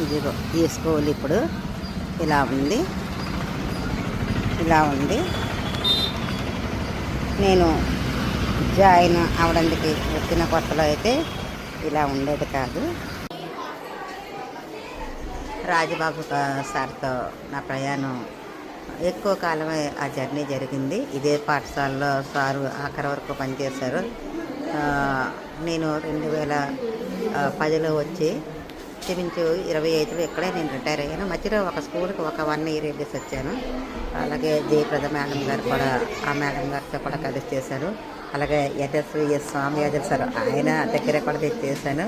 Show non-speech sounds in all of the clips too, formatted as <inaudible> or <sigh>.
ఇదిగో ఈ స్కూల్ ఇప్పుడు. ఇలా ఉంది. ఇలా ఉంది. నేను జాయిన్ అవడానికి వచ్చిన కొత్తలో అయితే ఇలా ఉండేది కాదు. రాజబాబు సార్తో నా ప్రయాణం ఎక్కువ కాలమే ఆ జర్నీ జరిగింది. ఇదే పాఠశాలలో సారు ఆఖరి వరకు పనిచేశారు. నేను రెండు వేల పదిలో వచ్చి క్షమించు ఇరవై ఐదులో ఇక్కడే నేను రిటైర్ అయ్యాను. మధ్యలో ఒక స్కూల్కి ఒక వన్ ఇయర్ వెళ్ళేసి వచ్చాను. అలాగే జయప్రద మేడం గారు కూడా ఆ మేడం గారితో కూడా కలిసి చేశారు. అలాగే యశస్వి ఎస్ స్వామి యాదవ్ సార్ ఆయన దగ్గర కూడా చేశాను.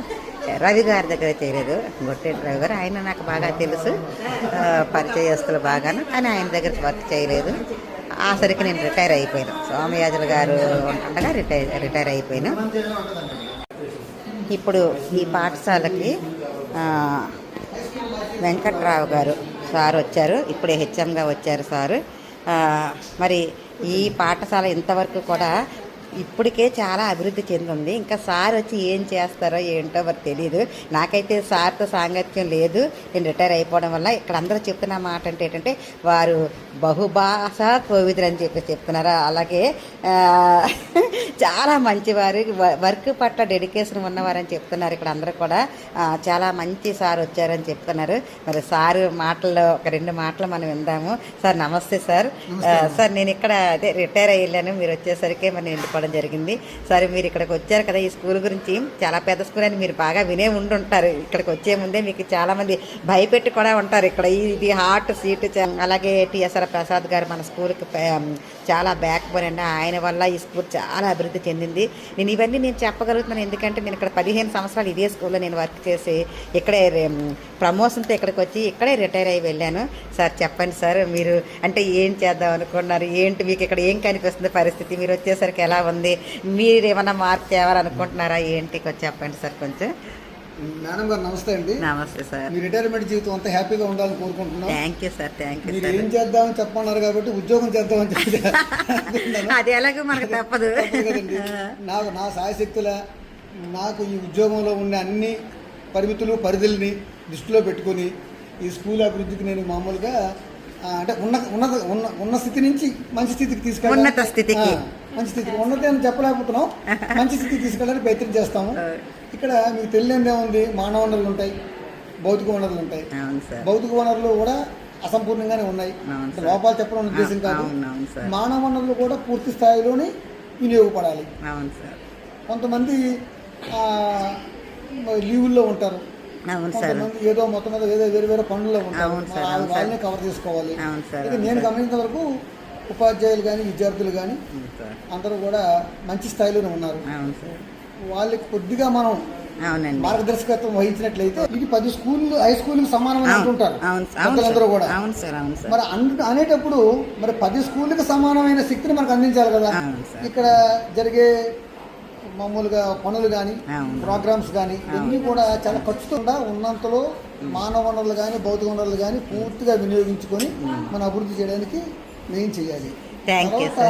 రవి గారి దగ్గర చేయలేదు గొట్టేటి రవి గారు ఆయన నాకు బాగా తెలుసు. పరిచయస్తులు బాగాను కానీ ఆయన దగ్గర వర్క్ చేయలేదు. ఆ సరికి నేను రిటైర్ అయిపోయాను. స్వామియాజులు గారు ఉంటుండగా రిటైర్ రిటైర్ అయిపోయాను. ఇప్పుడు ఈ పాఠశాలకి వెంకట్రావు గారు సార్ వచ్చారు. ఇప్పుడే హెచ్ఎంగా వచ్చారు సారు. మరి ఈ పాఠశాల ఇంతవరకు కూడా ఇప్పటికే చాలా అభివృద్ధి చెందింది. ఇంకా సార్ వచ్చి ఏం చేస్తారో ఏంటో మరి తెలియదు నాకైతే సార్తో సాంగత్యం లేదు. నేను రిటైర్ అయిపోవడం వల్ల ఇక్కడ అందరూ చెప్తున్న మాట అంటే ఏంటంటే వారు బహుభాష కోవిదులు అని చెప్పి చెప్తున్నారు. అలాగే చాలా మంచివారు. వర్క్ పట్ల డెడికేషన్ ఉన్నవారని చెప్తున్నారు ఇక్కడ అందరూ కూడా. చాలా మంచి సార్ వచ్చారని చెప్తున్నారు. మరి సార్ మాటల్లో ఒక రెండు మాటలు మనం విందాము. సార్ నమస్తే సార్. సార్ నేను ఇక్కడ అదే రిటైర్ అయ్యాను మీరు వచ్చేసరికి మరి నేను రావడం జరిగింది. సరే మీరు ఇక్కడికి వచ్చారు కదా ఈ స్కూల్ గురించి. చాలా పెద్ద స్కూల్ అని మీరు బాగా వినే ఉండుంటారు. ఇక్కడికి వచ్చే ముందే మీకు చాలామంది భయపెట్టి కూడా ఉంటారు. ఇక్కడ ఇది హాట్ సీట్ అలాగే టిఎస్ఆర్ ప్రసాద్ గారు మన స్కూల్కి చాలా బ్యాక్ బోన్ అండి. ఆయన వల్ల ఈ స్కూల్ చాలా అభివృద్ధి చెందింది. నేను ఇవన్నీ నేను చెప్పగలుగుతున్నాను. ఎందుకంటే నేను ఇక్కడ పదిహేను సంవత్సరాలు ఇదే స్కూల్లో నేను వర్క్ చేసి ఇక్కడే ప్రమోషన్తో ఇక్కడికి వచ్చి ఇక్కడే రిటైర్ అయ్యి వెళ్ళాను. సార్ చెప్పండి సార్ మీరు అంటే ఏం చేద్దాం అనుకున్నారు? ఏంటి మీకు ఇక్కడ ఏం కనిపిస్తుంది పరిస్థితి? మీరు వచ్చేసరికి ఎలా ఉంది? మీరు ఏమైనా మార్పు చేయాలనుకుంటున్నారా ఏంటి? కొంచెం చెప్పండి సార్ కొంచెం. మేడం గారు నమస్తే అండి. నమస్తే సార్. మీ రిటైర్మెంట్ జీవితం అంతా హ్యాపీగా ఉండాలని కోరుకుంటున్నాం. Thank you sir thank you మీరు ఏం చేద్దామని చెప్పన్నారు కాబట్టి ఉద్యోగం చేద్దామని చెప్పి <laughs> అది ఎలాగో మనకు తప్పదు. కదండి. నాకు నా సాయశక్తుల నాకు ఈ ఉద్యోగంలో ఉండే అన్ని పరిమితులు పరిధుల్ని దృష్టిలో పెట్టుకొని ఈ స్కూల్ అభివృద్ధికి నేను మామూలుగా అంటే ఉన్న ఉన్నత ఉన్న ఉన్న స్థితి నుంచి మంచి స్థితికి తీసుకెళ్ళాలి. ఉన్నత స్థితికి. మంచి స్థితికి. ఉన్నత అని చెప్పలేకపోతున్నాం. <laughs> మంచి స్థితికి తీసుకెళ్ళడానికి ప్రయత్నం చేస్తాము. ఇక్కడ మీకు తెలియనిది ఏముంది మానవ వనరులు ఉంటాయి భౌతిక వనరులు ఉంటాయి. భౌతిక వనరులు కూడా అసంపూర్ణంగానే ఉన్నాయి. లోపాలు చెప్పడం ఉద్దేశం కాదు. మానవ వనరులు కూడా పూర్తి స్థాయిలోనే వినియోగపడాలి. కొంతమంది లీవుల్లో ఉంటారు. అవును సార్. ఏదో మొత్తం మీద ఏదో వేరే వేరే పనుల్లో ఉంటారు. వాళ్ళని కవర్ చేసుకోవాలి. అవును సార్ నేను గమనించిన వరకు ఉపాధ్యాయులు కానీ విద్యార్థులు కానీ అందరూ కూడా మంచి స్థాయిలోనే ఉన్నారు. అవును సార్. వాళ్ళకి కొద్దిగా మనం అవునండి. మార్గదర్శకత్వం వహించినట్లయితే ఇది పది స్కూల్ హై స్కూల్ సమానం అవును అంటుంటారు సార్ కూడా. అవును సార్ అవును సార్. మరి అనేటప్పుడు మరి పది స్కూళ్ళకి సమానమైన శక్తిని మనకు అందించాలి కదా. ఇక్కడ జరిగే మామూలుగా పనులు కానీ. ప్రోగ్రామ్స్ కానీ ఇవన్నీ కూడా చాలా ఖర్చుతో ఉన్నంతలో మానవ వనరులు కానీ భౌతిక వనరులు కానీ పూర్తిగా వినియోగించుకొని మన అభివృద్ధి చేయడానికి మెయిన్ చేయాలి. తర్వాత.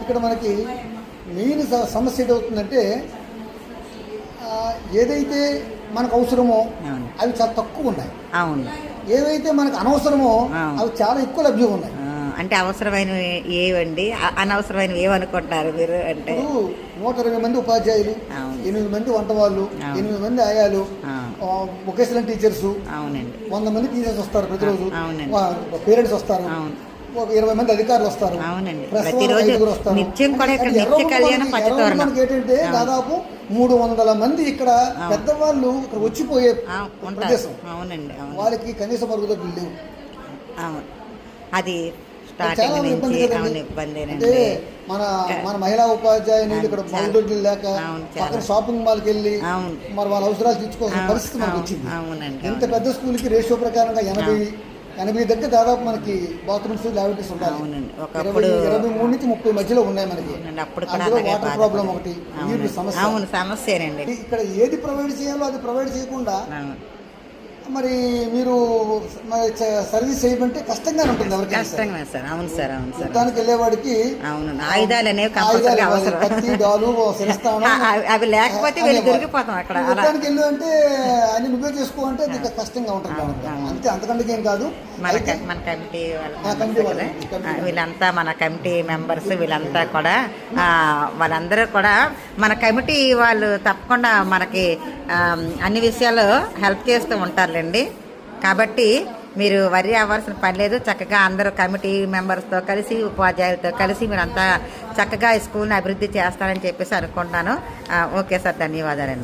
ఇక్కడ మనకి మెయిన్ సమస్య ఏదవుతుందంటే ఏదైతే మనకు అవసరమో అవి చాలా తక్కువ ఉన్నాయి. ఏవైతే మనకు అనవసరమో. అవి చాలా ఎక్కువ లభ్యం ఉన్నాయి. అంటే అవసరమైనవి ఏవండి? అ- అనవసరమైనవి ఏవనుకుంటున్నారు మీరు అంటే? నూట ఇరవై మంది ఉపాధ్యాయులు. ఎనిమిది మంది వంట వాళ్ళు. ఎనిమిది మంది ఆయాలు వొకేషనల్ టీచర్స్ అవునండి. వంద మంది టీచర్స్ వస్తారు ప్రతిరోజు. అవునండి. పేరెంట్స్ వస్తారు. అవును. ఒక ఇరవై మంది అధికారులు వస్తారు. మనకి- ఏంటంటే. దాదాపు మూడు వందల మంది ఇక్కడ. పెద్దవాళ్ళు ఇక్కడ వచ్చిపోయే ప్రదేశం. అవునండి అవును. వాళ్ళకి కనీస మరుగుదొడ్లు లేవు. అవును. అది స్టార్టింగ్ నుంచి. అవును ఇబ్బందేనండి మన మన మహిళా ఉపాధ్యాయుని ఇక్కడ. మరుగుదొడ్లు లేక. పక్కన షాపింగ్ మాల్కి వెళ్ళి మరి వాళ్ళ అవసరాలు తీర్చుకోవాల్సిన పరిస్థితి మనకు వచ్చింది అవునండి ఇంత. పెద్ద స్కూల్కి రేషియో ప్రకారంగా ఎనభై ఎనభై దగ్గర దాదాపు మనకి బాత్రూమ్స్ ల్యాబరేటరీస్ ఉండాలి ఒకప్పుడు ఇరవై మూడు నుంచి ముప్పై మధ్యలో ఉన్నాయి మనకి అప్పుడు వాటర్ ప్రాబ్లం. ఒకటి. సమస్య అవును సమస్యేనండి ఇక్కడ ఏది ప్రొవైడ్ చేయాలో అది ప్రొవైడ్ చేయకుండా మరి మీరు సర్వీస్ చేయమంటే కష్టంగానే ఉంటుంది ఎవరికైనా సరే. కష్టంగా సార్ అవును సార్ అవును సార్ యుద్ధానికి వెళ్ళేవాడికి అవును ఆయుధాలు అనేవి. అవసరం కత్తి డాలు శిరస్థానం <laughs> అవి- లేకపోతే వెళ్ళి. దొరికిపోతాం అక్కడ యుద్ధానికి వెళ్ళు అంటే అన్ని నువ్వే చేసుకో అంటే అది కష్టంగా ఉంటుంది. అంతే అంతకంటే ఏం కాదు మన మన కమిటీ వీళ్ళంతా మన కమిటీ మెంబర్స్ వీళ్ళంతా కూడా ఆ, వాళ్ళందరూ కూడా మన కమిటీ వాళ్ళు తప్పకుండా మనకి అన్ని విషయాలు హెల్ప్ చేస్తూ ఉంటారులేండి. కాబట్టి మీరు వరి అవ్వాల్సిన పని లేదు. చక్కగా అందరూ కమిటీ మెంబర్స్తో కలిసి ఉపాధ్యాయులతో కలిసి మీరు అంతా చక్కగా ఈ స్కూల్ని అభివృద్ధి చేస్తారని చెప్పేసి అనుకుంటున్నాను. ఓకే సార్ ధన్యవాదాలండి.